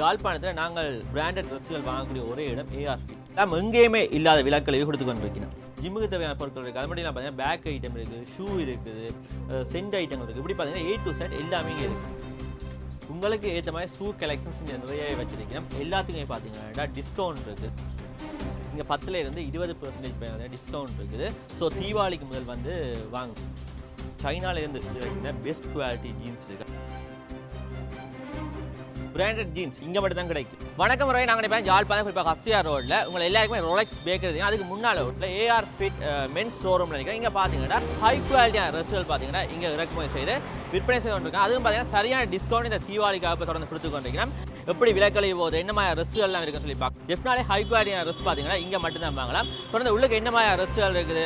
யாழ்ப்பாணத்தில் நாங்கள் பிராண்டட் ட்ரெஸ்ஸுகள் வாங்கக்கூடிய ஒரே இடம் ஏஆர் ஃபிட் நாம் எங்கேயுமே இல்லாத விலக்களையும் கொடுத்து கொண்டு வைக்கணும் ஜிம்முக்கு தேவையான பொருட்கள் இருக்குது அது மட்டும் இல்லாமல் பார்த்தீங்கன்னா பேக் ஐட்டம் இருக்குது ஷூ இருக்குது சென்ட் ஐட்டங்கள் இருக்குது இப்படி பார்த்தீங்கன்னா ஏ டு செட் எல்லாமே இங்கே இருக்குது உங்களுக்கு ஏற்ற மாதிரி ஷூ கலெக்ஷன்ஸ் இங்கே நிறைய வச்சுருக்கேன் எல்லாத்துக்குமே பார்த்தீங்கன்னா டிஸ்கவுண்ட் இருக்குது இங்கே பத்துலேருந்து இருபது பர்சன்டேஜ் டிஸ்கவுண்ட் இருக்குது. ஸோ தீபாவளிக்கு முதல் வந்து வாங்க. சைனாலேருந்து இது பெஸ்ட் குவாலிட்டி ஜீன்ஸ் இருக்குது பிராண்டட் ஜீன்ஸ் இங்கே மட்டும் தான் கிடைக்கும் வணக்கம் முறை நாங்கள் இப்போ ஜாழ்பாதம் குறிப்பாக ஹப்சியார் ரோட்டில் உங்களை எல்லாருக்குமே ரொலெக்ஸ் பேக்கரி அதுக்கு முன்னால் ரோட்டில் ஏஆர் ஃபிட் மென்ஸ் ஷோரூமில் நினைக்கிறேன் இங்கே பார்த்தீங்கன்னா ஹை குவாலிட்டியான ட்ரெஸ்ஸுகள் பார்த்தீங்கன்னா இங்கே இறக்குமதி செய்து விற்பனை செய்து கொண்டிருக்கோம் அதுவும் பார்த்தீங்கன்னா சரியான டிஸ்கவுண்ட் இந்த தீபாவளிக்காக தொடர்ந்து கொடுத்து கொண்டிருக்கிறோம். எப்படி விலைக்கழிவு போது என்ன மாதிரி ட்ரெஸ்ஸுகள்லாம் இருக்குன்னு சொல்லி பார்க்க டெஃபினாலே ஹை குவாலிட்டியான ட்ரெஸ் பார்த்தீங்கன்னா இங்கே மட்டும்தான் வாங்கலாம். தொடர்ந்து உள்ளுக்கு என்ன மாதிரி ட்ரெஸ்ஸுகள் இருக்குது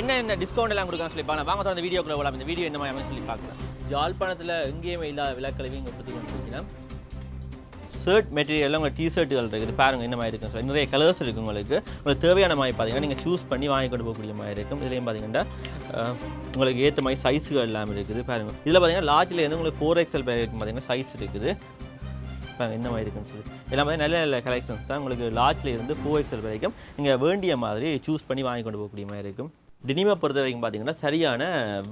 என்ன என்ன டிஸ்கவுண்ட் எல்லாம் கொடுக்கான்னு சொல்லி பார்க்கலாம். வாங்க தொடர்ந்து வீடியோக்குள்ள போகலாம். இந்த வீடியோ என்ன மாதிரி சொல்லி பார்க்கலாம். ஜாழ்ப்பாணத்தில் எங்கேயுமே இல்லாத விலைக்கழிவு இங்கே கொடுத்து கொண்டிருக்கிறோம். ஷர்ட் மெட்டீரியலில் உங்களுக்கு டிஷர்ட்டுகள் இருக்குது. பாருங்க என்ன மாதிரி இருக்குன்னு சொல்லி. நிறைய கலர்ஸ் இருக்குது உங்களுக்கு. உங்களுக்கு தேவையான மாதிரி பார்த்தீங்கன்னா நீங்கள் சூஸ் பண்ணி வாங்கி கொண்டு போகக்கூடிய மாதிரி இருக்கும். இதுலேயும் பார்த்தீங்கன்னா உங்களுக்கு ஏற்ற மாதிரி சைஸுகள் எல்லாமே இருக்குது. பாருங்க. இதில் பார்த்தீங்கன்னா லார்ஜ்லேருந்து உங்களுக்கு ஃபோர் எக்ஸல் பேருக்கு பார்த்தீங்கன்னா சைஸ் இருக்குது. பாருங்க என்ன மாதிரி இருக்குன்னு சொல்லி. எல்லாமே நல்ல நல்ல கலெக்ஷன்ஸ் தான். உங்களுக்கு லார்ஜில் இருந்து ஃபோர் எக்ஸல் வரைக்கும் நீங்கள் வேண்டிய மாதிரி சூஸ் பண்ணி வாங்கி கொண்டு போகக்கூடிய மாதிரி இருக்கும். டினிமா பொறுத்த வரைக்கும் பார்த்தீங்கன்னா சரியான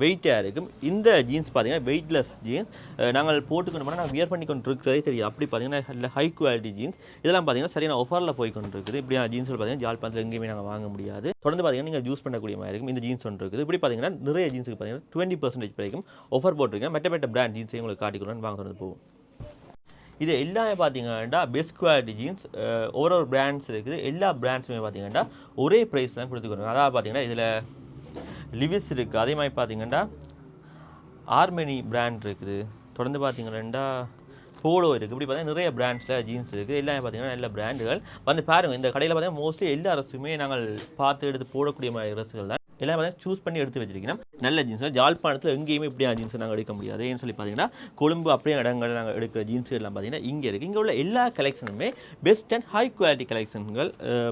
வெயிட்டாக இருக்கும். இந்த ஜீன்ஸ் பார்த்தீங்கன்னா வெயிட்லெஸ் ஜீன்ஸ் நாங்கள் போட்டுக்கணும்னா நாங்கள் வியர் பண்ணி கொண்டு இருக்கிறதே தெரியும் அப்படி பார்த்தீங்கன்னா ஹை குவாலிட்டி ஜீன்ஸ் இதெல்லாம் பார்த்தீங்கன்னா சரியான ஆஃபரில் போய் கொண்டு இருக்குது இப்படியான ஜீன்ஸ் பார்த்தீங்கன்னா ஜாழ்ப்பாணத்தில் எங்கேயுமே நாங்கள் வாங்க முடியாது. தொடர்ந்து பார்த்திங்கன்னா நீங்கள் யூஸ் பண்ணக்கூடிய மாதிரி இருக்கும். இந்த ஜீன்ஸ் ஒன்று இருக்குது. இப்படி பார்த்தீங்கன்னா நிறைய ஜீன்ஸுக்கு பார்த்தீங்கன்னா டுவெண்ட்டி பர்சன்டேஜ் வரைக்கும் ஆஃபர் போட்டிருக்கேன். மெட்ட மெட்ட பிராண்ட் ஜீன்ஸையும் உங்களுக்கு காட்டிக்கணும்னு வாங்க தொடர்ந்து போகும் இது எல்லாமே பார்த்தீங்கன்னா பெஸ்ட் குவாலிட்டி ஜீன்ஸ் ஒரு ஒரு பிராண்ட்ஸ் இருக்குது. எல்லா பிராண்ட்ஸுமே பார்த்தீங்கன்னா ஒரே ப்ரைஸ் தான் கொடுத்துக்கிறோம் அதாவது பார்த்தீங்கன்னா இதில் லிவிஸ் இருக்குது அதே மாதிரி பார்த்தீங்கன்னா ஆர்மெனி பிராண்ட் இருக்குது. தொடர்ந்து பார்த்தீங்கன்னா போலோ இருக்குது இப்படி பார்த்தீங்கன்னா நிறைய பிராண்ட்ஸில் ஜீன்ஸ் இருக்குது எல்லாமே பார்த்தீங்கன்னா நல்ல பிராண்டுகள் வந்து பாருங்கள் இந்த கடையில் பார்த்தீங்கன்னா மோஸ்ட்லி எல்லா ட்ரெஸ்ஸுமே நாங்கள் பார்த்து எடுத்து போடக்கூடிய மாதிரி ட்ரெஸ்ஸுகள் தான். எல்லாம் பார்த்தீங்கன்னா சூஸ் பண்ணி எடுத்து வச்சிருக்கணும் நல்ல ஜீன்ஸ் ஜாழ்ப்பாணத்தில் எங்கேயுமே இப்படி ஜீன்ஸ் நாங்கள் எடுக்க முடியாது. ஏன்னு சொல்லி பார்த்தீங்கன்னா கொழும்பு அப்படியே இடங்கள் நாங்கள் எடுக்கிற ஜீன்ஸ் எல்லாம் பார்த்தீங்கன்னா இங்கே இருக்குது இங்கே உள்ள எல்லா கலெக்ஷனுமே பெஸ்ட் அண்ட் ஹை குவாலிட்டி கலெக்ஷன்கள்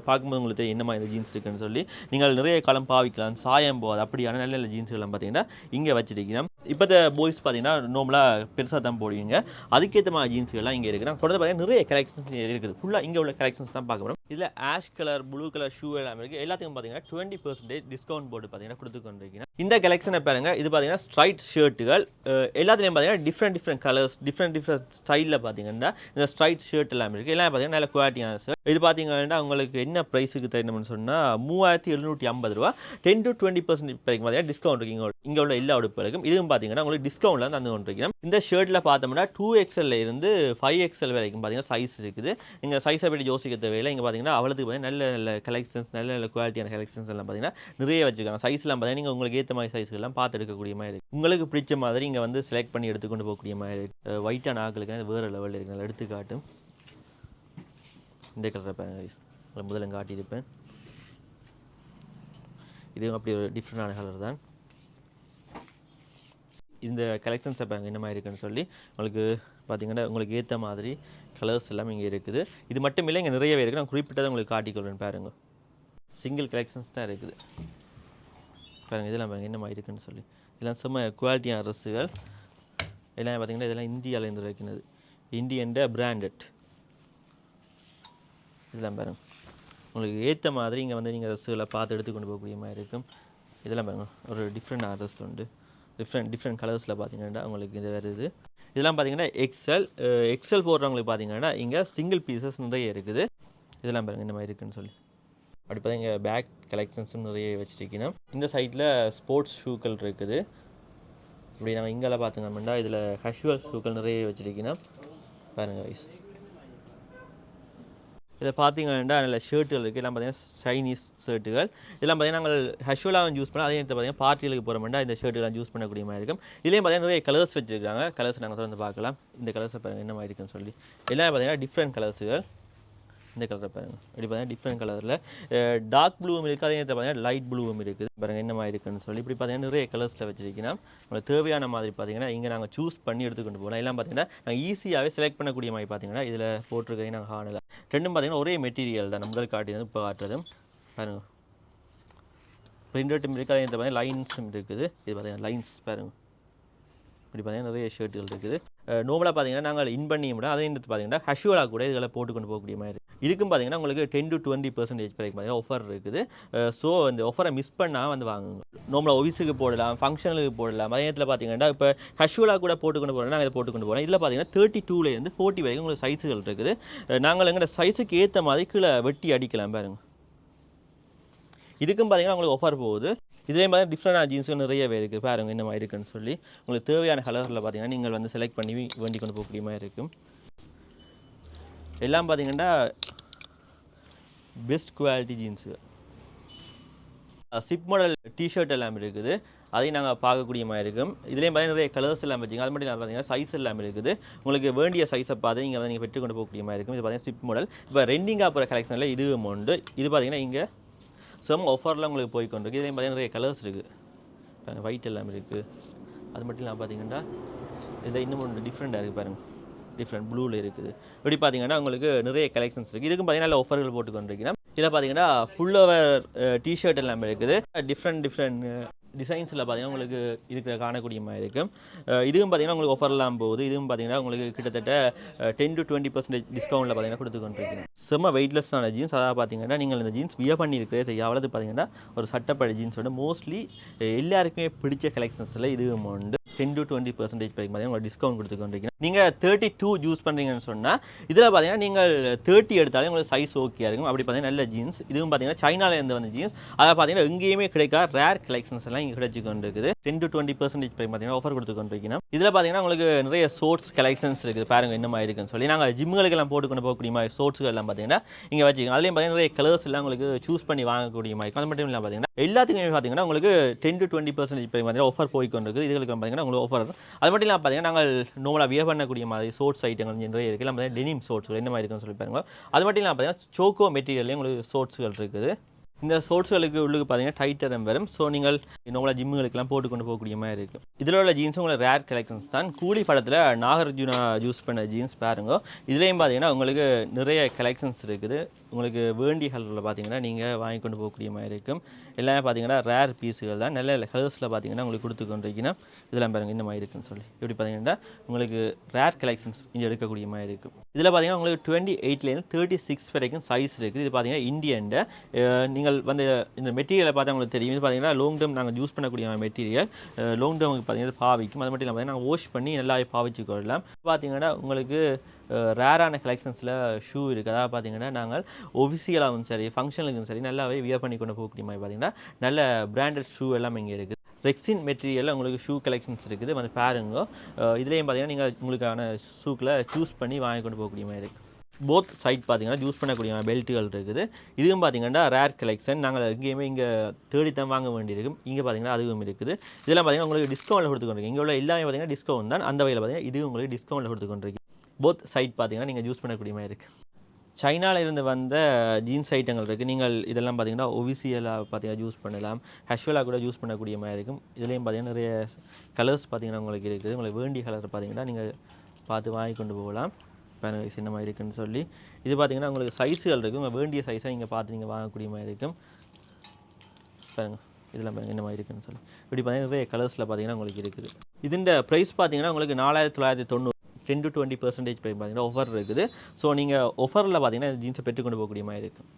பார்க்கும்போது உங்களுக்கு என்ன மாதிரி ஜீன்ஸ் இருக்குன்னு சொல்லி. நீங்கள் நிறைய காலம் பாவிக்கலாம் சாயம் போகாது. அப்படியான நல்ல நல்ல ஜீன்ஸ் எல்லாம் பார்த்தீங்கன்னா இங்கே வச்சிருக்கணும் இப்போ பாய்ஸ் பார்த்தீங்கன்னா நார்மலாக பெருசாக தான் போடுவீங்க. அதுக்கேற்ற மாதிரி ஜீன்ஸ்கள்லாம் இங்கே இருக்குது தொடர்ந்து பார்த்தீங்கன்னா நிறைய கலெக்ஷன்ஸ் இருக்குது. ஃபுல்லாக இங்கே உள்ள கலெக்ஷன்ஸ் தான் பார்க்க போகிறோம் இதில் ash colour blue colour shoe எல்லாம் இருக்குது எல்லாத்துக்கும் பார்த்தீங்கன்னா டுவெண்ட்டி பர்சன்டேஜ் டிஸ்கவுண்ட் போட்டு பார்த்தீங்கன்னா கொடுத்துக்கொண்டிருக்கீங்க. இந்த கலெக்ஷனை பாருங்க. இது பார்த்தீங்கன்னா ஸ்ட்ரைட் ஷர்ட்டுகள் எல்லாத்துலேயும் பார்த்தீங்கன்னா different different colours different different ஸ்டைலில் பார்த்தீங்கன்னா இந்த ஸ்ட்ரைட் ஷர்ட் எல்லாமே இருக்குது எல்லாம் பார்த்தீங்கன்னா நல்ல குவாலிட்டியான ஷர்ட் இது பார்த்தீங்கன்னா உங்களுக்கு என்ன ப்ரைஸுக்கு தெரியணும்னு சொன்னால் மூவாயிரத்தி எழுநூற்றி ஐம்பது ரூபா. டென் டு டுவெண்ட்டி பர்சன்ட் வரைக்கும் பார்த்தீங்கன்னா டிஸ்கவுண்ட் இருக்கு. இங்கே இங்கே உள்ள எல்லா உடுப்புகளுக்கும். இதுவும் பார்த்தீங்கன்னா உங்களுக்கு டிஸ்கவுண்ட்ல தந்து கொண்டிருக்கிறோம் இந்த ஷர்ட்டில் பார்த்தோம்னா டூ எக்ஸ்எல்ல இருந்து ஃபைவ் எக்ஸ்எல் வரைக்கும் பார்த்தீங்கன்னா சைஸ் இருக்குது. நீங்கள் சைஸை பற்றி யோசிக்க தேவையில்லை. இங்கே பார்த்தீங்கன்னா அவளுக்கு பார்த்தீங்கன்னா நல்ல நல்ல கலெக்ஷன்ஸ் நல்ல நல்ல குவாலிட்டியான கலெக்ஷன்ஸ் எல்லாம் பார்த்தீங்கன்னா நிறைய வச்சுக்கலாம் சைஸ்லாம் பார்த்தீங்கன்னா நீங்கள் உங்களுக்கு ஏற்ற மாதிரி சைஸ்லாம் பார்த்து எடுக்கக்கூடிய மாதிரி இருக்குது உங்களுக்கு பிடிச்ச மாதிரி இங்கே வந்து செலக்ட் பண்ணி எடுத்துக்கொண்டு போகக்கூடிய மாதிரி இருக்குது ஒயிட்டான ஆக்களுக்கு வேறு லெவலில் இருக்குது நல்லா எடுத்துக்காட்டும் இந்த கலரை பாருங்க guys. உங்களை முதல்ல காட்டியிருப்பேன் இதுவும் அப்படி ஒரு டிஃப்ரெண்டான கலர் தான். இந்த கலெக்ஷன்ஸை பாருங்கள் என்ன மாதிரி இருக்குன்னு சொல்லி உங்களுக்கு பார்த்தீங்கன்னா உங்களுக்கு ஏற்ற மாதிரி கலர்ஸ் எல்லாம் இங்கே இருக்குது. இது மட்டும் இல்லை இங்கே நிறையவே இருக்குது நான் குறிப்பிட்டதை உங்களுக்கு காட்டிக்கொள்வேன் பாருங்கள் சிங்கிள் கலெக்ஷன்ஸ் தான் இருக்குது. பாருங்க இதெல்லாம் பாருங்க என்ன இருக்குன்னு சொல்லி. இதெல்லாம் செம்ம குவாலிட்டியான ட்ரெஸ்ஸுகள் எல்லாம் பார்த்தீங்கன்னா இதெல்லாம் இந்தியாவிலேருந்து இருக்கிறது இந்தியன் பிராண்டட் இதெல்லாம் பாருங்க. உங்களுக்கு ஏற்ற மாதிரி இங்கே வந்து நீங்கள் ட்ரெஸ்ஸுகளை பார்த்து எடுத்து கொண்டு போகக்கூடிய மாதிரி இருக்கும். இதெல்லாம் பாருங்க ஒரு டிஃப்ரெண்ட் ட்ரெஸ் உண்டு. டிஃப்ரெண்ட் டிஃப்ரெண்ட் கலர்ஸில் பார்த்தீங்கன்னா உங்களுக்கு இது வருது. இதெல்லாம் பார்த்தீங்கன்னா எக்ஸல் எக்ஸல் போடுறவங்களுக்கு பார்த்தீங்கன்னா இங்கே சிங்கிள் பீசஸ் நிறைய இருக்குது. இதெல்லாம் பாருங்கள் இந்த மாதிரி இருக்குன்னு சொல்லி. அப்படி பார்த்தா இங்கே பேக் கலெக்ஷன்ஸும் நிறைய வச்சுருக்கணும் இந்த சைடில் ஸ்போர்ட்ஸ் ஷூக்கள் இருக்குது. இப்படி நம்ம இங்கெல்லாம் அப்படின்னா இதில் கஷுவல் ஷூக்கள் நிறைய வச்சுருக்கணும் பாருங்கள் வயசு இதை பார்த்தீங்கன்னா நல்ல ஷர்ட்டுகள் இருக்குது எல்லாம் பார்த்தீங்கன்னா சைனீஸ் ஷர்ட்டுகள் இதெல்லாம் பார்த்தீங்கன்னா நாங்கள் ஹஷுவலாகவும் யூஸ் பண்ணோம் அதே நேரத்தில் பார்த்தீங்கன்னா பார்ட்டிகளுக்கு போகிறோம்னா இந்த ஷர்ட்டுலாம் யூஸ் பண்ணக்கூடிய மாதிரி இருக்கும். இதுலேயும் பார்த்தீங்கன்னா நிறைய கலர்ஸ் வச்சுருக்காங்க. கலர்ஸ் நாங்கள் தொடர்ந்து பார்க்கலாம். இந்த கலர்ஸை பாருங்கள் என்ன மாதிரி இருக்குன்னு சொல்லி. எல்லாம் பார்த்தீங்கன்னா டிஃப்ரெண்ட் கலர்ஸுகள் இந்த கலரை பாருங்க. இப்படி பார்த்தீங்கன்னா டிஃப்ரெண்ட் கலரில் டார்க் ப்ளூவும் இருக்குது அதே நேரத்தில் பார்த்தீங்கன்னா லைட் ப்ளூவும் இருக்குது. பாருங்க என்ன மாதிரி இருக்குன்னு சொல்லி. இப்படி பார்த்தீங்கன்னா நிறைய கலர்ஸில் வச்சிருக்கீங்கன்னா உங்களுக்கு தேவையான மாதிரி பார்த்தீங்கன்னா இங்கே நாங்கள் சூஸ் பண்ணி எடுத்துக்கொண்டு போகலாம். எல்லாம் பார்த்தீங்கன்னா நாங்கள் ஈஸியாகவே செலக்ட் பண்ணக்கூடிய மாதிரி பார்த்தீங்கன்னா இதில் போட்டிருக்கீங்க நாங்கள் ஹானில் ரெண்டும் பார்த்தீங்கன்னா ஒரே மெட்டீரியல் தான். முதல் காட்டினது இப்போ காட்டுறதும் பாருங்க. பிரிண்டட்டும் இருக்குது அதே நேரத்தில் பார்த்தீங்கன்னா லைன்ஸும் இருக்குது. இது பார்த்தீங்கன்னா லைன்ஸ் பாருங்க. இப்படி பார்த்தீங்கன்னா நிறைய ஷர்ட்டுகள் இருக்குது. நார்மலாக பார்த்தீங்கன்னா நாங்கள் இன் பண்ணி விட அதே நேரத்தில் பார்த்தீங்கன்னா ஹஷுவலாக கூட இதில் போட்டுக்கொண்டு போகக்கூடிய மாதிரி இதுக்கும் பார்த்தீங்கன்னா உங்களுக்கு டென் டு டுவெண்ட்டி பர்சன்டேஜ் வரைக்கும் பார்த்தீங்கன்னா ஆஃபர் இருக்குது. ஸோ இந்த ஆஃபரை மிஸ் பண்ணால் வந்து வாங்குங்க. நார்மலாக ஒஃபீஸுக்கு போடலாம் ஃபங்க்ஷனுக்கு போடலாம். அதே நேரத்தில் பார்த்தீங்கன்னா இப்போ ஹஷுவலாக கூட போட்டுக்கொண்டு போகிறோம் நாங்கள் இதை போட்டுக்கொண்டு போகிறோம் இதில் பார்த்தீங்கன்னா தேர்ட்டி டூலேருந்து ஃபோர்ட்டி வரைக்கும் உங்களுக்கு சைஸுகள் இருக்குது. நாங்கள் எங்கள் சைஸுக்கு ஏற்ற மாதிரி கீழே வெட்டி அடிக்கலாம் பாருங்க. இதுக்கும் பார்த்தீங்கன்னா உங்களுக்கு ஆஃபர் போகுது. இதே மாதிரி டிஃப்ரெண்டான ஜீன்ஸும் நிறையவே இருக்குது பாருங்க இந்த மாதிரி இருக்குன்னு சொல்லி. உங்களுக்கு தேவையான கலரில் பார்த்தீங்கன்னா நீங்கள் வந்து செலக்ட் பண்ணி வேண்டி கொண்டு போகக்கூடிய மாதிரி இருக்கும். எல்லாம் பார்த்தீங்கன்னா best quality jeans cheap model T shirt எல்லாமே இருக்குது. அதையும் நாங்கள் பார்க்கக்கூடிய மாதிரி இருக்கும். இதுலேயும் பார்த்தீங்கன்னா நிறைய கலர்ஸ் எல்லாம் வச்சுங்க அது மட்டும் இல்லாமல் பார்த்தீங்கன்னா சைஸ் எல்லாம் இருக்குது. உங்களுக்கு வேண்டிய சைஸை பார்த்து நீங்கள் வந்து நீங்கள் பெற்றுக்கொண்டு போகக்கூடிய மாதிரி இருக்கும். இது பார்த்தீங்கன்னா சிப் மாடல் இப்போ ரெண்டிங்காக போகிற கலெக்ஷனில் இது உண்டு. இது பார்த்தீங்கன்னா இங்கே செம் ஆஃபரில் உங்களுக்கு போய் இருக்குது இதுலேயும் பார்த்தீங்கன்னா நிறைய கலர்ஸ் இருக்குது ஒயிட் எல்லாமே இருக்குது அது மட்டும் இல்லாமல் பார்த்தீங்கன்னா இதில் இன்னும் ஒன்று டிஃப்ரெண்ட்டாக இருக்குது பாருங்கள் டிஃப்ரெண்ட் ப்ளூவில் இருக்குது. இப்படி பார்த்தீங்கன்னா உங்களுக்கு நிறைய கலெக்ஷன்ஸ் இருக்குது இதுக்கும் பார்த்தீங்கன்னா ஆஃபர்கள் போட்டு கொண்டிருக்கிறேன் இதில் பார்த்தீங்கன்னா ஃபுல் ஓவர் டிஷர்ட் எல்லாமே இருக்குது. டிஃப்ரெண்ட் டிஃப்ரெண்ட் டிசைன்ஸில் பார்த்தீங்கன்னா உங்களுக்கு இருக்கிற காணக்கூடிய மாதிரி இருக்கும் இதுவும் பார்த்தீங்கன்னா உங்களுக்கு ஆஃபர்லாம் போகுது. இதுவும் பார்த்தீங்கன்னா உங்களுக்கு கிட்டத்தட்ட டென் டு டுவெண்ட்டி பர்சன்டேஜ் டிஸ்கவுண்ட்டில் பார்த்தீங்கன்னா கொடுத்துக்கொண்டிருக்கீங்க செம்ம வெயிட்லெஸ்ஸான ஜீன்ஸ் அதாவது பார்த்தீங்கன்னா நீங்கள் இந்த ஜீன்ஸ் வியர் பண்ணியிருக்கிறதே தெரியாவது பார்த்தீங்கன்னா ஒரு சட்டப்படி ஜீன்ஸ் வந்து மோஸ்ட்லி எல்லாருக்குமே பிடிச்ச கலெக்ஷன்ஸில் இதுவும் உண்டு. டென் டு டுவெண்ட்டி பர்சன்டேஜ் வரைக்கும் பார்த்தீங்கன்னா டிஸ்கவுண்ட் கொடுத்து நீங்கள் தேர்ட்டி டூ யூஸ் பண்ணுறீங்கன்னு சொன்னால் இதில் பார்த்தீங்கன்னா நீங்கள் தேர்ட்டி எடுத்தாலே உங்களுக்கு சைஸ் ஓகே இருக்கும். அப்படி பார்த்தீங்கன்னா நல்ல ஜீன்ஸ் இதுவும் பார்த்தீங்கன்னா சைனால இருந்து வந்த ஜீன்ஸ் அதை பார்த்தீங்கன்னா எங்கேயுமே கிடைக்காத ரேர் கலெக்ஷன்ஸ் எல்லாம் இங்கே கிடைச்சி கொண்டு இருக்குது டென் டு டுவெண்ட்டி பர்சன்டேஜ் பார்த்தீங்கன்னா ஆஃபர் கொடுத்துக்கொண்டிருக்கீங்க இதில் பார்த்தீங்கன்னா உங்களுக்கு நிறைய சோர்ஸ் கலெக்ஷன்ஸ் இருக்குது. பாருங்கள் என்ன மாதிரி இருக்குன்னு சொல்லி. நாங்கள் ஜிம்முகளுக்கெல்லாம் போட்டு கொண்டு போகக்கூடிய மாதிரி சோர்ட்ஸ்கள் எல்லாம் பார்த்தீங்கன்னா இங்கே வச்சுக்கோங்க. அதுலேயும் பார்த்தீங்கன்னா நிறைய கலர்ஸ் எல்லாம் உங்களுக்கு சூஸ் பண்ணி வாங்கக்கூடிய மாதிரி அது மட்டும் இல்லாமல் பார்த்தீங்கன்னா எல்லாத்துக்குமே பார்த்தீங்கன்னா உங்களுக்கு டென் டு டுவெண்ட்டி பர்சன்டேஜ் பார்த்தீங்கன்னா ஆஃபர் போய்க்கொண்டு இருக்குது இதுகளுக்கு பார்த்தீங்கன்னா உங்களுக்கு ஆஃபர் அது மட்டும் இல்லாமல் பார்த்தீங்கன்னா நாங்கள் நோமலாக வியர் பண்ணக்கூடிய மாதிரி சோர்ட்ஸ் ஐட்டங்கள் நிறைய இருக்குது. எல்லாம் பார்த்தீங்கன்னா டெனிம் சோர்ஸ்கள் என்ன மாதிரி இருக்குன்னு சொல்லி பாருங்க. அது மட்டும் இல்லாமல் பார்த்தீங்கன்னா சோக்கோ மெட்டீரியல்லையும் உங்களுக்கு சோர்ஸ்கள் இருக்குது. இந்த ஷோர்ட்ஸ்களுக்கு உள்ளுக்கு பார்த்தீங்கன்னா டைட்டரம் வரும் ஸோ நீங்கள் நம்மள ஜிம்முகளுக்கெல்லாம் போட்டு கொண்டு போகக்கூடிய மாதிரி இருக்கும் இதில் உள்ள ஜீன்ஸ் உங்களுக்கு ரேர் கலெக்ஷன்ஸ் தான். கூலி படத்தில் நாகார்ஜுனா யூஸ் பண்ண ஜீன்ஸ் பாருங்க. இதுலேயும் பார்த்தீங்கன்னா உங்களுக்கு நிறைய கலெக்ஷன்ஸ் இருக்குது. உங்களுக்கு வேண்டிய கலரில் பார்த்தீங்கன்னா நீங்கள் வாங்கி கொண்டு போகக்கூடிய மாதிரி இருக்கும். எல்லாமே பார்த்தீங்கன்னா ரேர் பீஸுகள் தான். நல்ல கலர்ஸில் பார்த்தீங்கன்னா உங்களுக்கு கொடுத்து கொண்டிருக்கீங்கன்னா இதெல்லாம் பாருங்க இந்த மாதிரி இருக்குன்னு சொல்லி. இப்படி பார்த்தீங்கன்னா உங்களுக்கு ரேர் கலெக்ஷன்ஸ் இங்கே எடுக்கக்கூடிய மாதிரி இருக்கும் இதில் பார்த்தீங்கன்னா உங்களுக்கு டுவெண்ட்டி எயிட்லேருந்து தேர்ட்டி சிக்ஸ் வரைக்கும் சைஸ் இருக்குது. இது பார்த்தீங்கன்னா இந்தியன்ட நீங்கள் வந்து இந்த மெட்டீரியலை பார்த்தா உங்களுக்கு தெரியும். இது பார்த்தீங்கன்னா லாங் டேர்ம் நாங்கள் யூஸ் பண்ணக்கூடிய மெட்டீரியல் லாங் டேர்முக்கு பார்த்தீங்கன்னா பாவிக்கும். அது மட்டும் இல்லாமல் நாங்கள் வாஷ் பண்ணி நல்லாவே பாவிச்சு கொள்ளலாம். பார்த்தீங்கன்னா உங்களுக்கு ரேரான கலெக்ஷன்ஸில் ஷூ இருக்குது அதாவது பார்த்தீங்கன்னா நாங்கள் ஒஃபிஷியலாகவும் சரி ஃபங்க்ஷனுக்கும் சரி நல்லாவே வியர் பண்ணி கொண்டு போகக்கூடிய மாதிரி பார்த்தீங்கன்னா நல்ல பிராண்டட் ஷூ எல்லாம் இங்கே இருக்குது ரெக்ஸின் மெட்டீரியலில் உங்களுக்கு ஷூ கலெக்ஷன்ஸ் இருக்குது. வந்து பாருங்க. இதுலேயும் பார்த்தீங்கன்னா நீங்கள் உங்களுக்கான ஷூக்கில் சூஸ் பண்ணி வாங்கி கொண்டு போகக்கூடிய மாதிரி இருக்குது போத் சைட் பார்த்தீங்கன்னா யூஸ் பண்ணக்கூடிய பெல்ட்டுகள் இருக்குது. இதுவும் பார்த்தீங்கன்னா ரேர் கலெக்ஷன் நாங்கள் எங்கேயுமே இங்கே தேடித்தான் வாங்க வேண்டியிருக்கும். இங்கே பார்த்தீங்கன்னா அதுவும் இருக்குது. இதெல்லாம் பார்த்தீங்கன்னா உங்களுக்கு டிஸ்கவுண்ட்டில் கொடுத்து இங்கே உள்ள எல்லாமே பார்த்தீங்கன்னா டிஸ்கவுண்ட் தான். அந்த வகையில் பார்த்தீங்கன்னா இது உங்களுக்கு டிஸ்கவுண்ட்டில் கொடுத்து போத் சைட் பார்த்தீங்கன்னா நீங்கள் யூஸ் பண்ணக்கூடிய மாதிரி இருக்குது சைனாவில் இருந்து வந்த ஜீன்ஸ் ஐட்டங்கள் இருக்குது நீங்கள் இதெல்லாம் பார்த்தீங்கன்னா ஒவிசியலாக பார்த்தீங்கன்னா யூஸ் பண்ணலாம். ஹஷுவலாக கூட யூஸ் பண்ணக்கூடிய மாதிரி இருக்கும். இதுலேயும் பார்த்தீங்கன்னா நிறைய கலர்ஸ் பார்த்தீங்கன்னா உங்களுக்கு இருக்குது. உங்களுக்கு வேண்டிய கலர் பார்த்தீங்கன்னா நீங்கள் பார்த்து வாங்கி கொண்டு போகலாம். பாருங்க இந்த மாதிரி இருக்குன்னு சொல்லி. இது பார்த்தீங்கன்னா உங்களுக்கு சைஸுகள் இருக்குது உங்கள் வேண்டிய சைஸாக நீங்கள் பார்த்து நீங்கள் வாங்கக்கூடிய மாதிரி இருக்கும். பாருங்க. இதெல்லாம் பாருங்க என்ன மாதிரி இருக்குன்னு சொல்லி. இப்படி பார்த்தீங்கன்னா கலர்ஸில் பார்த்தீங்கன்னா உங்களுக்கு இருக்குது. இதுண்ட ப்ரைஸ் பார்த்தீங்கன்னா உங்களுக்கு நாலாயிரத்தி தொள்ளாயிரத்தி தொண்ணூறு டென் டு டுவெண்ட்டி பர்சன்டேஜ் பார்த்தீங்கன்னா ஆஃபர் இருக்குது. ஸோ நீங்கள் ஆஃபரில் பார்த்தீங்கன்னா இந்த ஜீன்ஸை பெற்றுக்கொண்டு போகக்கூடிய மாதிரி இருக்கும்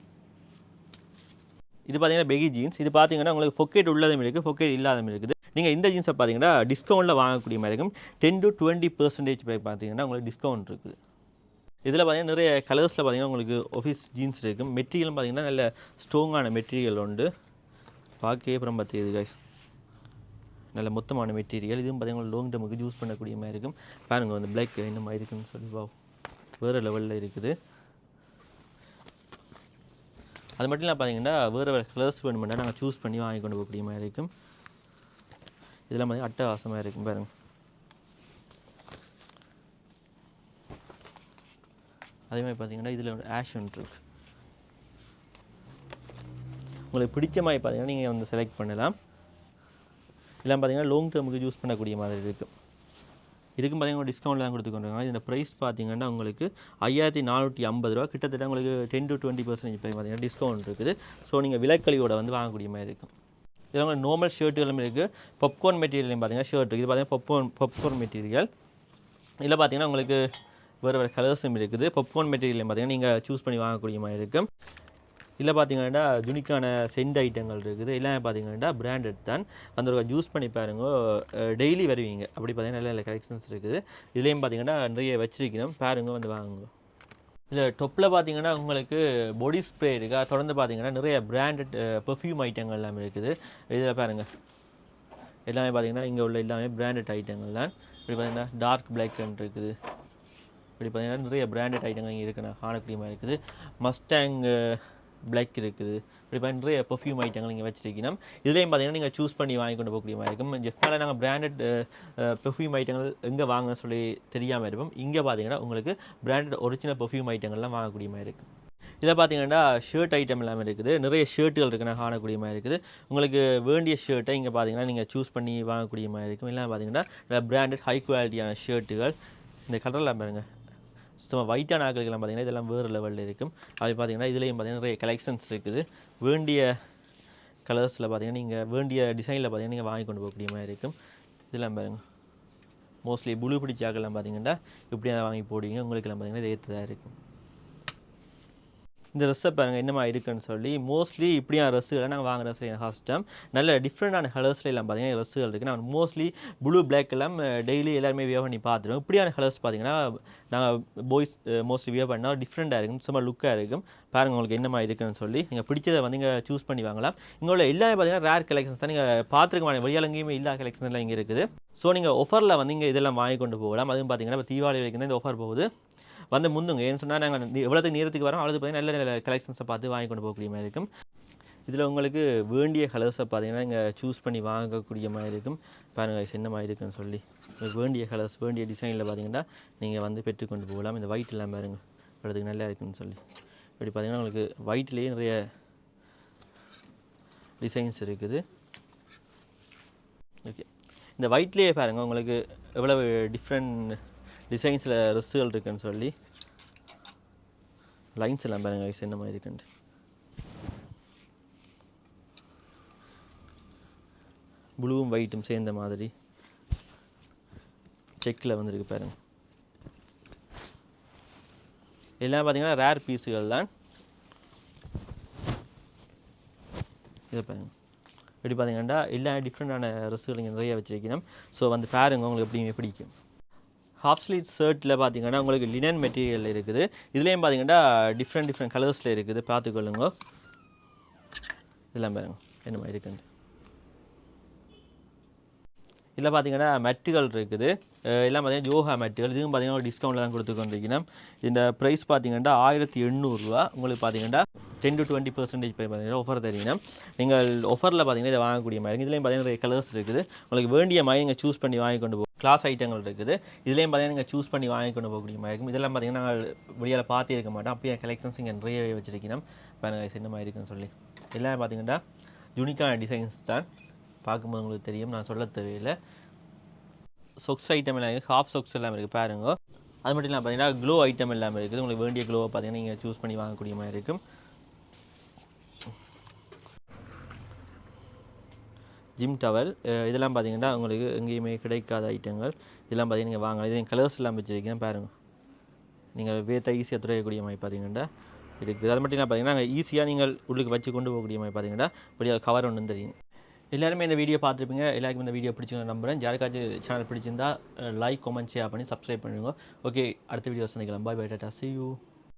இது பார்த்தீங்கன்னா பெகி ஜீன்ஸ் இது பார்த்தீங்கன்னா உங்களுக்கு பொக்கெட் உள்ளதும் இருக்குது பொக்கெட் இல்லாததும் இருக்குது. நீங்கள் இந்த ஜீன்ஸை பார்த்தீங்கன்னா டிஸ்கவுண்ட்டில் வாங்கக்கூடிய மாதிரி இருக்கும். டென் டு டுவெண்ட்டி பர்சன்டேஜ் பார்த்தீங்கன்னா உங்களுக்கு டிஸ்கவுண்ட் இருக்குது. இதில் பார்த்தீங்கன்னா நிறைய கலர்ஸில் பார்த்தீங்கன்னா உங்களுக்கு ஆஃபீஸ் ஜீன்ஸ் இருக்குது மெட்டீரியலும் பார்த்தீங்கன்னா நல்ல ஸ்ட்ராங்கான மெட்டீரியல் உண்டு. பார்க்கவே அப்புறம் பார்த்தியது கைஸ் நல்ல மொத்தமான மெட்டீரியல் இதுவும் பார்த்தீங்கன்னா லாங் டேமுக்கு யூஸ் பண்ணக்கூடிய மாதிரி இருக்கும். பாருங்க வந்து பிளாக் என்ன மாதிரி இருக்குன்னு சொல்லி வா வேறு லெவலில் இருக்குது. அது மட்டும் இல்லை பார்த்தீங்கன்னா வேறு வேறு கலர்ஸ் வேணுமெண்டா நாங்கள் சூஸ் பண்ணி வாங்கி கொண்டு போகக்கூடிய மாதிரி இருக்கும். இதெல்லாம் பார்த்தீங்கன்னா அட்டகாசமாக இருக்கும் பாருங்கள் அதே மாதிரி பார்த்தீங்கன்னா இதில் ஆஷ் ஒன்று இருக்கு. உங்களுக்கு பிடிச்ச மாதிரி பார்த்தீங்கன்னா நீங்கள் வந்து செலக்ட் பண்ணலாம். எல்லாம் பார்த்தீங்கன்னா லாங் டேர்முக்கு யூஸ் பண்ணக்கூடிய மாதிரி இருக்குது இதுக்கும் பார்த்தீங்கன்னா டிஸ்கவுண்ட்லாம் கொடுத்துக்கொண்டிருக்காங்க இந்த ப்ரைஸ் பார்த்தீங்கன்னா உங்களுக்கு ஐயாயிரத்தி நானூற்றி ஐம்பது ரூபா கிட்டத்தட்ட உங்களுக்கு டென் டு டுவெண்ட்டி பர்சன்டேஜ் பார்த்தீங்கன்னா டிஸ்கவுண்ட் இருக்குது. ஸோ நீங்கள் விலைக்கழிவோட வந்து வாங்கக்கூடிய மாதிரி இருக்கும் இதில் உங்களுக்கு நார்மல் ஷர்ட்டுகளும் இருக்குது பாப்கார்ன் மெட்டீரியலையும் பார்த்தீங்கன்னா ஷர்ட் இது பார்த்தீங்கன்னா பப்கார்ன் பப்கார்ன் மெட்டீரியல் இதில் பார்த்தீங்கன்னா உங்களுக்கு வேறு வேறு கலர்ஸும் இருக்குது. பாப்கார்ன் மெட்டீரியல் பார்த்தீங்கன்னா நீங்கள் சூஸ் பண்ணி வாங்கக்கூடிய மாதிரி இருக்கும் இதில் பார்த்தீங்கன்னா துணிக்கான சென்ட் ஐட்டங்கள் இருக்குது. எல்லாமே பார்த்தீங்கன்னா பிராண்டட் தான். அந்த ஒரு ஜூஸ் பண்ணி பாருங்க. டெய்லி வருவீங்க. அப்படி பார்த்தீங்கன்னா நல்ல நல்ல கலெக்ஷன்ஸ் இருக்குது. இதுலேயும் பார்த்தீங்கன்னா நிறைய வச்சிருக்கணும். பாருங்க வந்து வாங்குங்க. இல்லை டொப்பில் பார்த்தீங்கன்னா உங்களுக்கு பாடி ஸ்ப்ரே இருக்கா. தொடர்ந்து பார்த்தீங்கன்னா நிறைய பிராண்டட் பெர்ஃப்யூம் ஐட்டங்கள் எல்லாமே இருக்குது. இதில் பாருங்கள் எல்லாமே பார்த்தீங்கன்னா இங்கே உள்ள எல்லாமே பிராண்டட் ஐட்டங்கள் தான். இப்படி பார்த்தீங்கன்னா டார்க் பிளாக் இருக்குது. இப்படி பார்த்தீங்கன்னா நிறைய பிராண்டட் ஐட்டங்கள் இங்கே இருக்குது நான் காணக்கூடியமாக இருக்குது. மஸ்டாங் பிளாக் இருக்குது. இப்படி பார்த்தா நிறைய பெர்ஃப்யூம் ஐட்டங்கள் நீங்கள் வச்சிருக்கணும். இதுலேயும் பார்த்தீங்கன்னா நீங்கள் சூஸ் பண்ணி வாங்கி கொண்டு போகக்கூடிய மாதிரி இருக்கும். ஜெஃப்னால நாங்கள் பிராண்டட் பெர்ஃப்யூம் ஐட்டங்கள் எங்கே வாங்கன்னு சொல்லி தெரியாமல் இருப்போம். இங்கே பார்த்தீங்கன்னா உங்களுக்கு பிராண்டட் ஒரிஜினல் பெர்ஃப்யூம் ஐட்டங்கள்லாம் வாங்கக்கூடிய மாதிரி இருக்கும் இதில் பார்த்தீங்கன்னா ஷர்ட் ஐட்டம் எல்லாமே இருக்குது. நிறைய ஷர்ட்டுகள் இருக்குது நான் காணக்கூடிய மாதிரி இருக்குது. உங்களுக்கு வேண்டிய ஷர்ட்டை இங்கே பார்த்தீங்கன்னா நீங்கள் சூஸ் பண்ணி வாங்கக்கூடிய மாதிரி இருக்கும். இல்லை பார்த்தீங்கன்னா பிராண்டட் ஹை குவாலிட்டியான ஷர்ட்டுகள் இந்த கலர்லாம் பாருங்கள் சும்மா ஒயிட்டான ஆக்களுக்கெல்லாம் பார்த்தீங்கன்னா இதெல்லாம் வேறு லெவலில் இருக்கும். அது பார்த்தீங்கன்னா இதுலேயும் பார்த்தீங்கன்னா நிறைய கலெக்ஷன்ஸ் இருக்குது. வேண்டிய கலர்ஸில் பார்த்தீங்கன்னா நீங்கள் வேண்டிய டிசைனில் பார்த்தீங்கன்னா நீங்கள் வாங்கி கொண்டு போகக்கூடிய மாதிரி இருக்கும். இதெல்லாம் பாருங்க. மோஸ்ட்லி புழு பிடிச்ச ஆக்கெல்லாம் பார்த்தீங்கன்னா இப்படி வாங்கி போடுவீங்க. உங்களுக்கெல்லாம் பார்த்தீங்கன்னா இது ஏற்றதாக இருக்கும். இந்த ட்ரெஸ்ஸை பாருங்கள் என்னமா இருக்குன்னு சொல்லி மோஸ்ட்லி இப்படியான ட்ரெஸ்ஸுகளை நாங்கள் வாங்குற ட்ரெஸ் கஷ்டம் நல்ல டிஃப்ரெண்டான கலர்ஸ்ல எல்லாம் பார்த்தீங்கன்னா ட்ரெஸ்ஸுகள் இருக்குது நான் மோஸ்ட்லி ப்ளூ பிளாக் எல்லாம் டெய்லி எல்லாருமே வியர் பண்ணி பார்த்துருவோம் இப்படியான கலர்ஸ் பார்த்தீங்கன்னா நாங்கள் பாய்ஸ் மோஸ்ட்லி வியர் பண்ணால் டிஃப்ரெண்ட்டாக இருக்கும் சும்மா லுக்காக இருக்கும். பாருங்கள் உங்களுக்கு என்னமா இருக்குன்னு சொல்லி. நீங்கள் பிடிச்சதை வந்து இங்கே சூஸ் பண்ணி வாங்கலாம். இங்கே எல்லாமே பார்த்தீங்கன்னா ரேர் கலெக்ஷன்ஸ் தான். நீங்கள் பார்த்துருக்க மாட்டீங்க. வெளியால் எங்கேயுமே இல்லா கலெக்ஷன் எல்லாம் இங்கே இருக்குது. ஸோ நீங்கள் ஆஃபரில் வந்து இங்கே இதெல்லாம் வாங்கி கொண்டு போகலாம். அதுவும் பார்த்தீங்கன்னா இப்போ தீபாவளி வரைக்கும் தான் இந்த ஆஃபர் போகுது. வந்து முந்துங்க. ஏன்னு சொன்னால் நாங்கள் எவ்வளோத்துக்கு நேரத்துக்கு வரோம். அவ்வளோது பார்த்தீங்கன்னா நல்ல நல்ல கலெக்ஷன்ஸை பார்த்து வாங்கி கொண்டு போகக்கூடிய மாதிரி இருக்கும். இதில் உங்களுக்கு வேண்டிய கலர்ஸை பார்த்தீங்கன்னா இங்கே சூஸ் பண்ணி வாங்கக்கூடிய மாதிரி இருக்கும். பாருங்கள் என்ன மாதிரி இருக்குன்னு சொல்லி. வேண்டிய கலர்ஸ் வேண்டிய டிசைனில் பார்த்தீங்கன்னா நீங்கள் வந்து பெற்றுக்கொண்டு போகலாம். இந்த ஒயிட் எல்லாம் பாருங்கள் இவ்வளோத்துக்கு நல்லா இருக்குன்னு சொல்லி. இப்படி பார்த்தீங்கன்னா உங்களுக்கு ஒயிட்லேயே நிறைய டிசைன்ஸ் இருக்குது. ஓகே இந்த ஒயிட்லேயே பாருங்கள் உங்களுக்கு எவ்வளவு டிஃப்ரெண்ட் டிசைன்ஸில் ட்ரெஸ்ஸுகள் இருக்குன்னு சொல்லி. லைன்ஸ் எல்லாம் பாருங்க கைஸ் என்ன மாதிரி இருக்குன்ட்டு. ப்ளூவும் ஒயிட்டும் சேர்ந்த மாதிரி செக்கில் வந்திருக்கு பாருங்க. எல்லாம் பார்த்தீங்கன்னா ரேர் பீஸுகள் தான். இது பாருங்க. எப்படி பார்த்தீங்கன்னா எல்லா டிஃப்ரெண்ட்டான ட்ரெஸ்ஸுகள் இங்கே நிறைய வச்சிருக்கணும். ஸோ வந்து பாருங்க உங்களுக்கு எப்படியுமே பிடிக்கும். ஹாஃப் ஸ்லீவ் ஷர்ட்டில் பார்த்தீங்கன்னா உங்களுக்கு லினன் மெட்டீரியல் இருக்குது. இதுலேயும் பார்த்தீங்கன்னா டிஃப்ரெண்ட் டிஃப்ரெண்ட் கலர்ஸில் இருக்குது. பார்த்துக்கொள்ளுங்க. இதெல்லாம் பாருங்க. என்னமா இருக்குன்னு. இதில் பார்த்தீங்கன்னா மெட்டுகள் இருக்குது. எல்லாம் பார்த்தீங்கன்னா ஜோஹா மெட்டுகள் இதுவும் பார்த்தீங்கன்னா ஒரு டிஸ்கவுண்ட்டில் தான் கொடுத்து இந்த ப்ரைஸ் பார்த்தீங்கன்னா ஆயிரத்தி எண்ணூறுரூவா உங்களுக்கு பார்த்தீங்கன்னா டென் டு டுவெண்ட்டி பர்சன்டேஜ் பார்த்தீங்கன்னா ஆஃபர் தரீங்கன்னா நீங்கள் ஆஃபரில் பார்த்தீங்கன்னா இதை வாங்கக்கூடிய மாதிரி. இதுலேயும் பார்த்தீங்கன்னா நிறைய கலர்ஸ் இருக்குது. உங்களுக்கு வேண்டிய மாதிரி நீங்கள் சூஸ் பண்ணி வாங்கி கொண்டு கிளாஸ் ஐட்டங்கள் இருக்குது. இதுலேயும் பார்த்தீங்கன்னா நீங்கள் சூஸ் பண்ணி வாங்கி கொண்டு போகக்கூடிய மாதிரி இருக்கும். இதெல்லாம் பார்த்தீங்கன்னா நாங்கள் வெளியால் பார்த்தே இருக்க மாட்டோம். அப்படியே கலெக்ஷன்ஸ் இங்கே நிறையவே வச்சிருக்கணும் பாருங்க என்ன மாதிரி இருக்குன்னு சொல்லி. எல்லாம் பார்த்தீங்கன்னா யூனிக்கான டிசைன்ஸ் தான். பார்க்கும்போது உங்களுக்கு தெரியும். நான் சொல்ல தேவையில்லை. சொக்ஸ் ஐட்டம் எல்லாம் இருக்குது ஹாஃப் சொக்ஸ் எல்லாம் இருக்குது பாருங்க. அது மட்டும் இல்லாமல் பார்த்தீங்கன்னா க்ளோ ஐட்டம் எல்லாமே இருக்குது. உங்களுக்கு வேண்டிய க்ளோவை பார்த்தீங்கன்னா நீங்கள் சூஸ் பண்ணி வாங்கக்கூடிய மாதிரி இருக்கும். ஜிம் டவல் இதெல்லாம் பார்த்தீங்கன்னா உங்களுக்கு எங்கேயுமே கிடைக்காத ஐட்டங்கள் இதெல்லாம் பார்த்தீங்கன்னா நீங்கள் வாங்கலாம். இதையும் கலர்ஸ் எல்லாம் வச்சுருக்கீங்க பாருங்கள் நீங்கள் வேத்த ஈஸியாக துறையக்கூடிய மாதிரி பார்த்தீங்கன்னா இருக்குது அதை மட்டும் என்ன பார்த்தீங்கன்னா நாங்கள் ஈஸியாக நீங்கள் உள்ளுக்கு வச்சு கொண்டு போகக்கூடிய மாதிரி பார்த்தீங்கன்னா இப்படி கவர் ஒன்று தெரியும். எல்லாருமே இந்த வீடியோ பார்த்துருப்பீங்க. எல்லாருக்கும் இந்த வீடியோ பிடிச்சிங்க நம்புறேன். யாருக்காச்சும் சேனல் பிடிச்சிருந்தா லைக் கமெண்ட் ஷேர் பண்ணி சப்ஸ்கிரைப் பண்ணிடுங்க. ஓகே அடுத்த வீடியோ சந்திக்கலாம். Bye bye tata see you